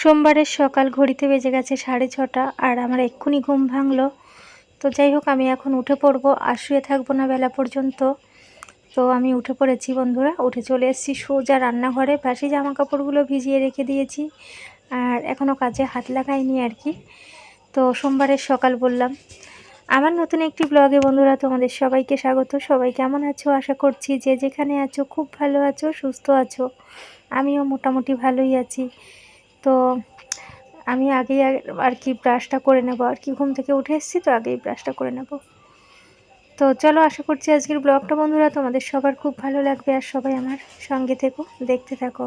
সোমবারের সকাল ঘড়িতে বেজে গেছে সাড়ে ছটা, আর আমার এক্ষুনি ঘুম ভাঙলো। তো যাই হোক, আমি এখন উঠে পড়ব, আর শুয়ে থাকব না বেলা পর্যন্ত। তো আমি উঠে পড়েছি বন্ধুরা, উঠে চলে এসেছি সোজা রান্নাঘরে বাসি জামা কাপড়গুলো ভিজিয়ে রেখে দিয়েছি, আর এখনও কাজে হাত লাগাইনি আর কি। তো সোমবারের সকাল বললাম। আমার নতুন একটি ব্লগে বন্ধুরা তোমাদের সবাইকে স্বাগত। সবাই কেমন আছো? আশা করছি যে যেখানে আছো, খুব ভালো আছো, সুস্থ আছো। আমিও মোটামুটি ভালোই আছি। তো আমি আগেই আর কি ব্রাশটা করে নেব। আর কি, ঘুম থেকে উঠে এসেছি তো আগেই ব্রাশটা করে নেব। তো চলো আশা করছি আজকের ব্লগটা বন্ধুরা তোমাদের সবার খুব ভালো লাগবে। আর সবাই আমার সঙ্গে থেকো, দেখতে থাকো।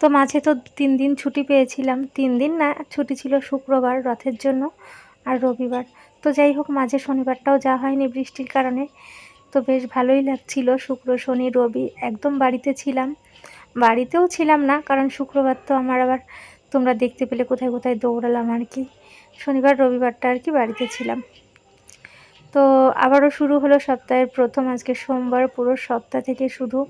তো মাঝে তো তিন দিন ছুটি পেয়েছিলাম। তিন দিন না, ছুটি ছিল শুক্রবার রথের জন্য আর রবিবার। তো যাই হোক, মাঝে শনিবারটাও যাওয়া হয়নি বৃষ্টির কারণে। তো বেশ ভালোই লাগছিল শুক্র, শনি, রবি। একদম বাড়িতে ছিলাম। বাড়িতেও ছিলাম না, কারণ শুক্রবার তো আমার আবার তোমরা দেখতে পেলে কোথায় কোথায় দৌড়ালাম আর কি। শনিবার, রবিবারটা আর কি বাড়িতে ছিলাম। তো আবারও শুরু হলো সপ্তাহের প্রথম। আজকে সোমবার পুরো সপ্তাহ থেকে শুধু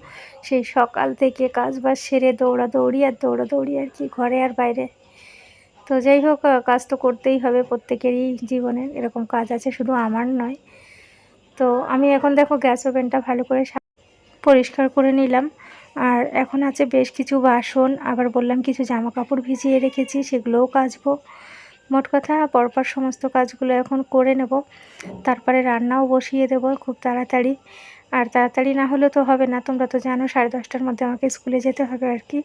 সেই সকাল থেকে কাজ বাজ সেরে দৌড়াদৌড়ি আর দৌড়াদৌড়ি আর কি, ঘরে আর বাইরে। তো যাই হোক কাজ তো করতেই হবে প্রত্যেকেরই জীবনে এরকম কাজ আছে শুধু আমার নয়। তো আমি এখন দেখো গ্যাস ওভেনটা ভালো করে পরিষ্কার করে নিলাম। আর এখন আছে বেশ কিছু বাসন, আবার বললাম কিছু জামা কাপড় ভিজিয়ে রেখেছি, সেগুলোও কাচবো। মোট কথা পরপর সমস্ত কাজগুলো এখন করে নেব। তারপরে রান্নাও বসিয়ে দেব খুব তাড়াতাড়ি। আর তাড়াতাড়ি না হলে তো হবে না, তোমরা তো জানো সাড়ে দশটার মধ্যে আমাকে স্কুলে যেতে হবে আর কি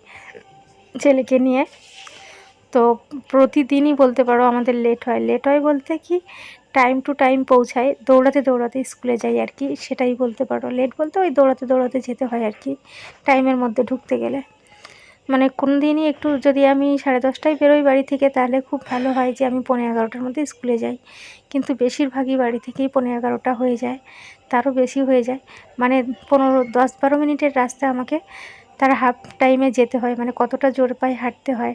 ছেলেকে নিয়ে। তো প্রতিদিনই বলতে পারো আমাদের লেট হয়। লেট হয় বলতে কি টাইম টু টাইম পৌঁছায়, দৌড়াতে দৌড়াতে স্কুলে যাই আর কি, সেটাই বলতে পারো। লেট বলতে ওই দৌড়াতে দৌড়াতে যেতে হয় আর কি টাইমের মধ্যে ঢুকতে গেলে। মানে কোন দিনই একটু যদি আমি সাড়ে দশটায় বেরোই বাড়ি থেকে, তাহলে খুব ভালো হয় যে আমি পনেরো এগারোটার মধ্যে স্কুলে যাই। কিন্তু বেশিরভাগই বাড়ি থেকেই পনেরো এগারোটা হয়ে যায়, তারও বেশি হয়ে যায়। মানে পনেরো, দশ, বারো মিনিটের রাস্তা আমাকে তার হাফ টাইমে যেতে হয় মানে কতটা জোর পায়ে হাঁটতে হয়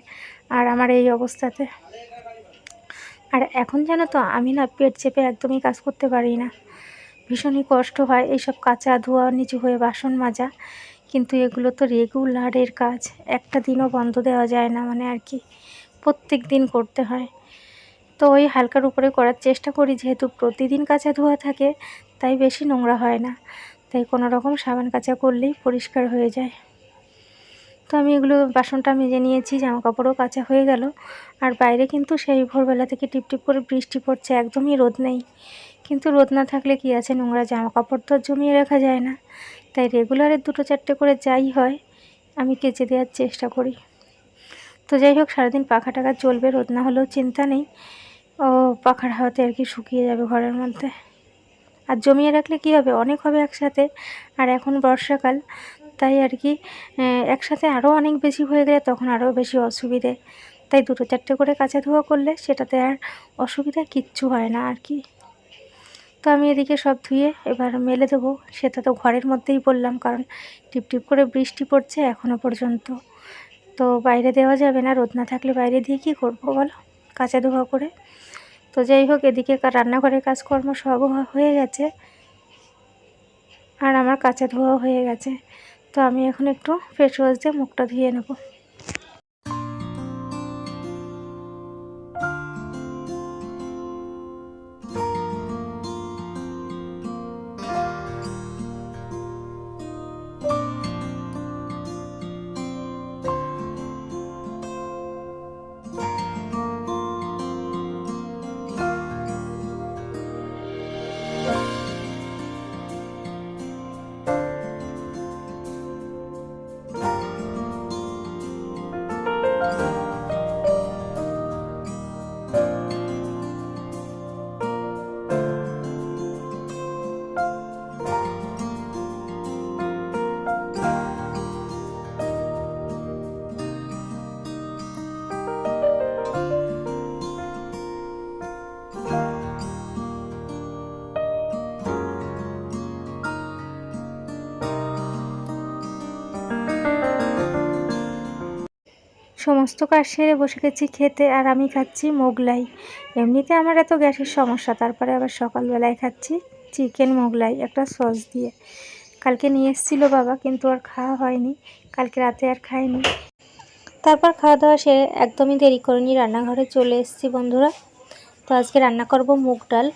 আর আমার এই অবস্থাতে। আর এখন জানো তো, আমি না পেট চেপে একদমই কাজ করতে পারি না। ভীষণই কষ্ট হয় এইসব কাঁচা ধোয়া, নিচু হয়ে বাসন মাজা কিন্তু এগুলো তো রেগুলারের কাজ। একটা দিনও বন্ধ দেওয়া যায় না মানে আর কি। প্রত্যেক দিন করতে হয়। তো ওই হালকার উপরে করার চেষ্টা করি, যেহেতু প্রতিদিন কাঁচা ধোয়া থাকে, তাই বেশি নোংরা হয় না। তাই কোনো রকম সাবান কাচা করলেই পরিষ্কার হয়ে যায়। তো আমি এগুলো, বাসনটা মেজে নিয়েছি জামা কাপড়ও কাচা হয়ে গেল। আর বাইরে কিন্তু সেই ভোরবেলা থেকে টিপটিপ করে বৃষ্টি পড়ছে, একদমই রোদ নেই। কিন্তু রোদ না থাকলে কি আছে? নোংরা জামা কাপড় তো জমিয়ে রাখা যায় না। তাই রেগুলারের দুটো চারটে করে যাই হয়, আমি কেচে দেওয়ার চেষ্টা করি। তো যাই হোক, সারাদিন পাখা টাকা চলবে, রোদ না হলেও চিন্তা নেই। ও, পাখার হাওয়াতে আর কি শুকিয়ে যাবে ঘরের মধ্যে। আর জমিয়ে রাখলে কি হবে? অনেক হবে একসাথে। আর এখন বর্ষাকাল, তাই আর কি একসাথে আরও অনেক বেশি হয়ে গেলে তখন আরও বেশি অসুবিধে। তাই দুটো চারটে করে কাঁচা ধোয়া করলে সেটাতে আর অসুবিধা কিচ্ছু হয় না আর কি। তো আমি এদিকে সব ধুয়ে এবার মেলে দেবো। সেটা তো ঘরের মধ্যেই বললাম, কারণ টিপ টিপ করে বৃষ্টি পড়ছে এখনও পর্যন্ত। তো বাইরে দেওয়া যাবে না, রোদ না থাকলে বাইরে দিয়ে কী করব বলো? কাঁচা ধোয়া করে। তো যাই হোক, এদিকে রান্নাঘরের কাজকর্ম সব হয়ে গেছে। আর আমার কাঁচা ধোয়াও হয়ে গেছে। তো আমি এখন একটু ফেস ওয়াশ দিয়ে মুখটা ধুয়ে নেব। সমস্ত কাজ সেরে বসে গেছি খেতে আর আমি খাচ্ছি মোগলাই। এমনিতে আমার এত গ্যাসের সমস্যা, তারপরে আবার সকালবেলায় খাচ্ছি চিকেন মোগলাই একটা সস দিয়ে। কালকে নিয়ে এসেছিল বাবা, কিন্তু আর খাওয়া হয়নি। কালকে রাতে আর খাইনি তারপর খাওয়া দাওয়া সেরে একদমই দেরি করিনি, রান্নাঘরে চলে এসেছি বন্ধুরা। তো আজকে রান্না করব মুগ ডাল।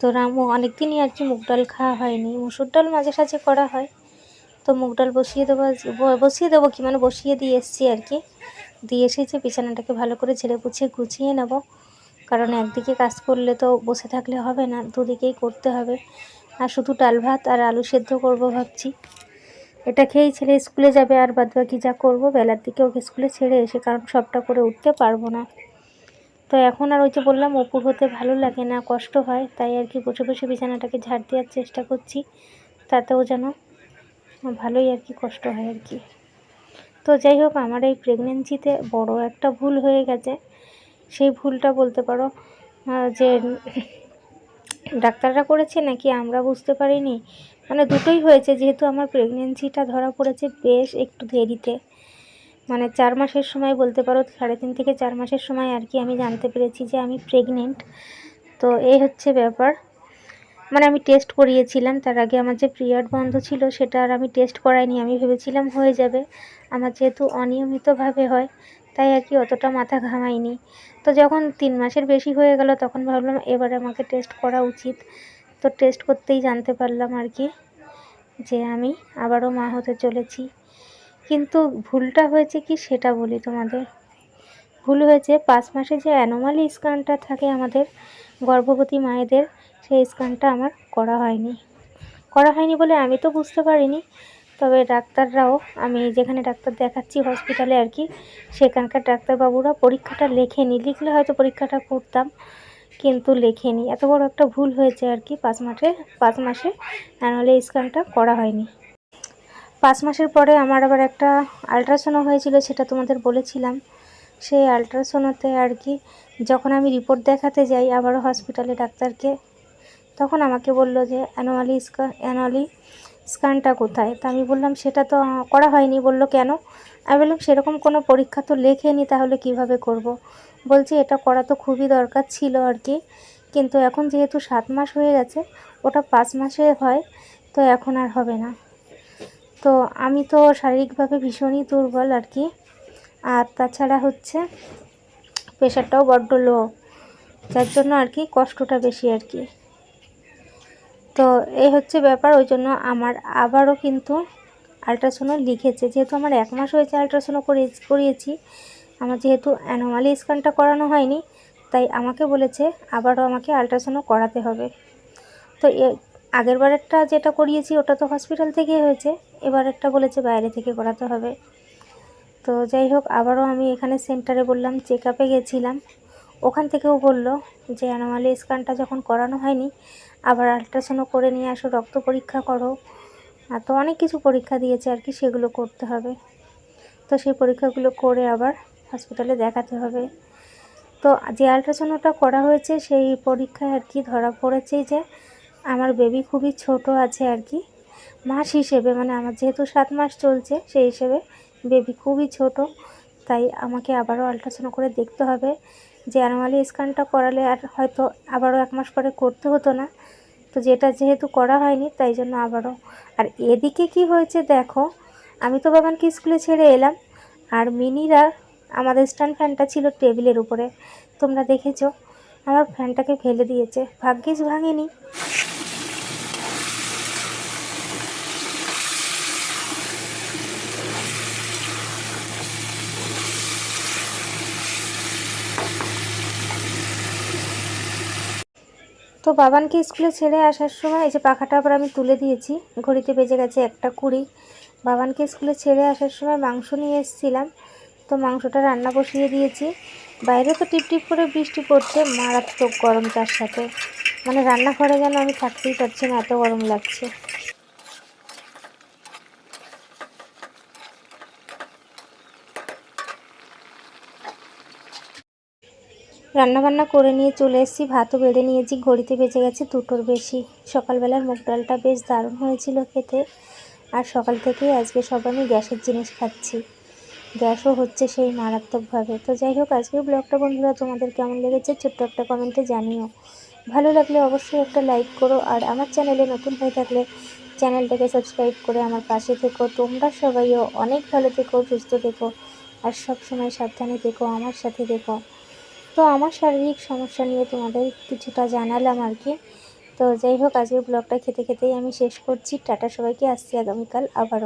তো অনেক দিনই আর কি মুগ ডাল খাওয়া হয়নি। মুসুর ডাল মাঝে সাঝে করা হয়। তো মুগ ডাল বসিয়ে দেবো বসিয়ে দেবো কি? মানে বসিয়ে দিয়ে এসেছি আর কি। দিয়ে এসেছি বিছানাটাকে ভালো করে ঝেড়ে পুছিয়ে গুছিয়ে নেব। কারণ একদিকে কাজ করলে তো বসে থাকলে হবে না, দুদিকেই করতে হবে। আর শুধু ডাল ভাত আর আলু সেদ্ধ করব ভাবছি। এটা খেয়েই ছেলে স্কুলে যাবে, আর বাদ বাকি যা করব বেলার দিকে ওকে স্কুলে ছেড়ে এসে, কারণ সবটা করে উঠতে পারব না। তো এখন আর ওই যে বললাম, অপুর হতে ভালো লাগে না, কষ্ট হয়, তাই আর কি বসে বসে বিছানাটাকে ঝাড় দেওয়ার চেষ্টা করছি, তাতেও যেন ভালোই আর কি কষ্ট হয় আর কি। তো যাই হোক, আমার এই প্রেগনেন্সিতে বড় একটা ভুল হয়ে গেছে। সেই ভুলটা বলতে পারো যে ডাক্তাররা করেছে নাকি আমরা বুঝতে পারিনি? মানে দুটোই হয়েছে, যেহেতু আমার প্রেগনেন্সিটা ধরা পড়েছে বেশ একটু দেরিতে। মানে চার মাসের সময় বলতে পারো, সাড়ে তিন থেকে চার মাসের সময় আর কি আমি জানতে পেরেছি যে আমি প্রেগনেন্ট তো এই হচ্ছে ব্যাপার। মানে আমি টেস্ট করিয়েছিলাম, তার আগে আমার যে পিরিয়ড বন্ধ ছিল সেটা আর আমি টেস্ট করাইনি, আমি ভেবেছিলাম হয়ে যাবে। আমার যেহেতু অনিয়মিতভাবে হয়, তাই আর কি অতটা মাথা ঘামাইনি। তো যখন তিন মাসের বেশি হয়ে গেল, তখন ভাবলাম এবারে আমাকে টেস্ট করা উচিত। তো টেস্ট করতেই জানতে পারলাম আর কি যে আমি আবারও মা হতে চলেছি। কিন্তু ভুলটা হয়েছে কি সেটা বলি তোমাদের। ভুল হয়েছে, পাঁচ মাসে যে অ্যানোমালি স্ক্যানটা থাকে আমাদের, গর্ভবতী মায়েদের সেই স্ক্যানটা আমার করা হয়নি। করা হয়নি বলে আমি তো বুঝতে পারিনি। তবে ডাক্তাররাও, আমি যেখানে ডাক্তার দেখাচ্ছি হসপিটালে আর কি, সেখানকার ডাক্তারবাবুরা পরীক্ষাটা লেখেনি। লিখলে হয়তো পরীক্ষাটা করতাম, কিন্তু লেখেনি। এত বড় একটা ভুল হয়েছে আর কি, পাঁচ মাসে পাঁচ মাসে অ্যানুয়ালি স্ক্যানটা করা হয়নি। পাঁচ মাসের পরে আমার আবার একটা আলট্রাসাউন্ড হয়েছিল, সেটা তোমাদের বলেছিলাম। সেই আলট্রাসাউন্ডতে আর কি, যখন আমি রিপোর্ট দেখাতে যাই, আবারও হসপিটালে ডাক্তারকে তখন আমাকে বলল যে, অ্যানুয়ালি স্ক্যান অ্যানুয়ালি স্ক্যানটা কোথায়? তা আমি বললাম, সেটা তো করা হয়নি। বলল, কেন? আমি বললাম, সেরকম কোনো পরীক্ষা তো লেখেনি, তাহলে কীভাবে করব। বলছে, এটা করা তো খুবই দরকার ছিল আর কি, কিন্তু এখন যেহেতু সাত মাস হয়ে গেছে, ওটা পাঁচ মাসে হয়, তো এখন আর হবে না। তো আমি তো শারীরিকভাবে ভীষণই দুর্বল আর কি, আর তাছাড়া হচ্ছে প্রেশারটাও বড্ড লো, যার জন্য আর কি কষ্টটা বেশি আর কি। তো এই হচ্ছে ব্যাপার, ওই জন্য আমার আবারও কিন্তু আলট্রাসাউন্ড লিখেছে। যেহেতু আমার এক মাস হয়েছে আলট্রাসাউন্ড করে, করিয়েছি, আমার যেহেতু অ্যানোমালি স্ক্যানটা করানো হয়নি, তাই আমাকে বলেছে আবারও আমাকে আলট্রাসাউন্ড করাতে হবে। তো আগের বারেরটা যেটা করিয়েছি, ওটা তো হসপিটাল থেকে হয়েছে এবারেরটা বলেছে বাইরে থেকে করাতে হবে। তো যাই হোক, আবারও আমি এখানে সেন্টারে বললাম চেক আপে গেছিলাম। ওখান থেকেও বলল যে অ্যানোমালি স্ক্যানটা যখন করানো হয়নি, আবার আলট্রাসাউন্ড করে নিয়ে আসো, রক্ত পরীক্ষা করো। আর তো অনেক কিছু পরীক্ষা দিয়েছে আর কি, সেগুলো করতে হবে। তো সেই পরীক্ষাগুলো করে আবার হসপিটালে দেখাতে হবে। তো যে আলট্রাসাউন্ডটা করা হয়েছে, সেই পরীক্ষায় আর কি ধরা পড়েছে যে আমার বেবি খুবই ছোট আছে আর কি। মাস হিসেবে মানে আমার যেহেতু সাত মাস চলছে, সেই হিসেবে বেবি খুবই ছোট। তাই আমাকে আবারও আলট্রাসাউন্ড করে দেখতে হবে। যে অ্যানুয়ালি স্ক্যানটা করালে আর হয়তো আবারও এক মাস পরে করতে হতো না। তো যেটা যেহেতু করা হয়নি, তাই জন্য আবারও। আর এদিকে কি হয়েছে দেখো, আমি তো বাবানকে স্কুলে ছেড়ে এলাম, আর মিনিরা আমাদের স্ট্যান্ড ফ্যানটা ছিল টেবিলের উপরে। তোমরা দেখেছ, আমার ফ্যানটাকে ফেলে দিয়েছে। ভাগ্যিস ভাঙেনি। তো বাবানকে স্কুলে ছেড়ে আসার সময় এই যে পাখাটা আবার আমি তুলে দিয়েছি। ঘড়িতে বেজে গেছে একটা কুড়ি। বাবানকে স্কুলে ছেড়ে আসার সময় মাংস নিয়ে এসেছিলাম। তো মাংসটা রান্না বসিয়ে দিয়েছি। বাইরে তো টিপটিপ টিপ করে বৃষ্টি পড়ছে, মারাত্মক গরম তার সাথে। মানে রান্নাঘরে যেন আমি থাকতেই পারছি না, এত গরম লাগছে। রান্নাবান্না করে নিয়ে চলে এসেছি, ভাতও বেড়ে নিয়েছি, ঘড়িতে বেজে গেছে দুটোর বেশি। সকালবেলার মুগ ডালটা বেশ দারুণ হয়েছিল খেতে। আর সকাল থেকেই আজকে সব আমি গ্যাসের জিনিস খাচ্ছি। গ্যাসও হচ্ছে সেই মারাত্মকভাবে। তো যাই হোক, আজকের ব্লগটা বন্ধুরা তোমাদের কেমন লেগেছে ছোট্ট একটা কমেন্টে জানিও। ভালো লাগলে অবশ্যই একটা লাইক করো আর আমার চ্যানেলে নতুন হয়ে থাকলে চ্যানেলটাকে সাবস্ক্রাইব করে আমার পাশে থেকো। তোমরা সবাইও অনেক ভালো থেকো, সুস্থ থেকো আর সবসময় সাবধানে থেকো, আমার সাথে থেকো। তো আমার শারীরিক সমস্যা নিয়ে তোমাদের কিছুটা জানালাম আর কি। তো যাই হোক আজকে ব্লগটা খেতে খেতেই আমি শেষ করছি। টাটা সবাইকে, আসছি আগামীকাল আবারও।